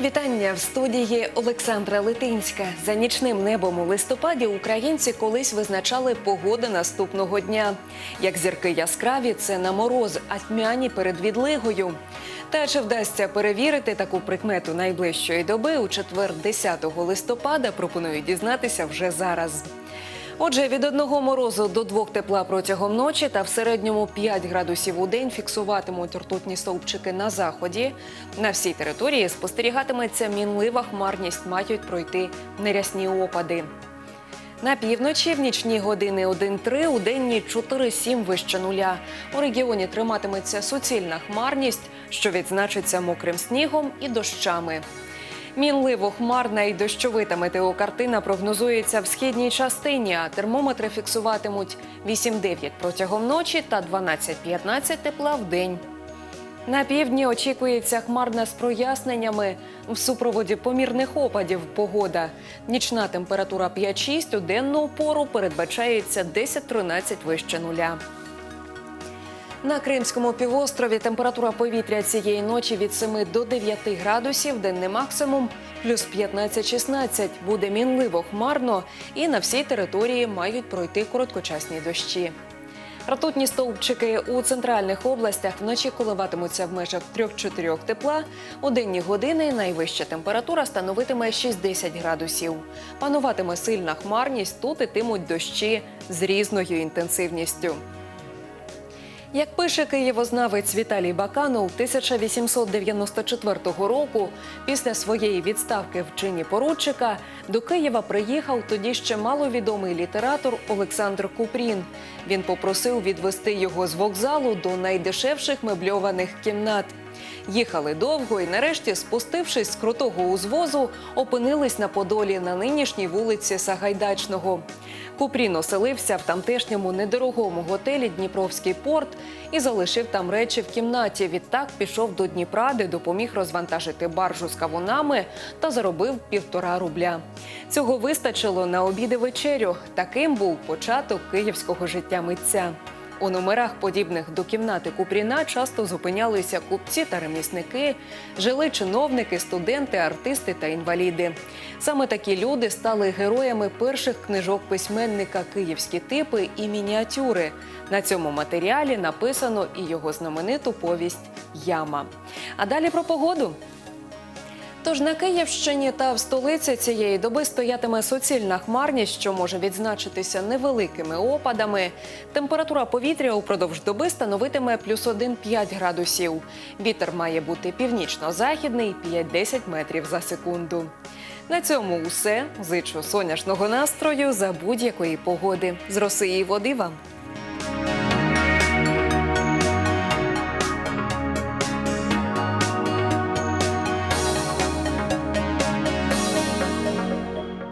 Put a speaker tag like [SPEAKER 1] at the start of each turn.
[SPEAKER 1] в студії Олександра Литинська. За нічним небом у листопаді українці колись визначали погоди наступного дня. Як зірки яскраві, це на мороз, а тьмяні перед відлигою. Та чи вдасться перевірити таку прикмету найближчої доби у четвер 10 листопада? Пропоную дізнатися вже зараз. Отже, від одного морозу до двох тепла протягом ночі та в середньому 5 градусів у день фіксуватимуть ртутні стовпчики на заході. На всій території спостерігатиметься мінлива хмарність, мають пройти нерясні опади. На півночі в нічні години 1-3, у денні 4-7 вище нуля. У регіоні триматиметься суцільна хмарність, що відзначиться мокрим снігом і дощами. Мінливо хмарна і дощовита метеокартина прогнозується в східній частині, а термометри фіксуватимуть 8-9 протягом ночі та 12-15 тепла в день. На півдні очікується хмарна з проясненнями в супроводі помірних опадів погода. Нічна температура 5-6, у денну пору передбачається 10-13 вище нуля. На Кримському півострові температура повітря цієї ночі від 7 до 9 градусів, денний максимум плюс 15-16. Буде мінливо хмарно і на всій території мають пройти короткочасні дощі. Ртутні стовпчики у центральних областях вночі коливатимуться в межах 3-4 тепла. У денні години найвища температура становитиме 6-10 градусів. Пануватиме сильна хмарність, тут ітимуть дощі з різною інтенсивністю. Як пише києвознавець Віталій Баканов, 1894 року, після своєї відставки в чині поручика, до Києва приїхав тоді ще маловідомий літератор Олександр Купрін. Він попросив відвести його з вокзалу до найдешевших мебльованих кімнат. Їхали довго і, нарешті, спустившись з крутого узвозу, опинились на Подолі на нинішній вулиці Сагайдачного. Купрін оселився в тамтешньому недорогому готелі Дніпровський порт і залишив там речі в кімнаті. Відтак пішов до Дніпра, де допоміг розвантажити баржу з кавунами та заробив півтора рубля. Цього вистачило на обід і вечерю. Таким був початок київського життя митця. У номерах, подібних до кімнати Купріна, часто зупинялися купці та ремісники, жили чиновники, студенти, артисти та інваліди. Саме такі люди стали героями перших книжок письменника Київські типи і мініатюри. На цьому матеріалі написано і його знамениту повість Яма. А далі про погоду. Тож на Київщині та в столиці цієї доби стоятиме суцільна хмарність, що може відзначитися невеликими опадами. Температура повітря упродовж доби становитиме плюс 1-5 градусів. Вітер має бути північно-західний 5-10 метрів за секунду. На цьому усе. Зичу сонячного настрою за будь-якої погоди. З роси і води вам.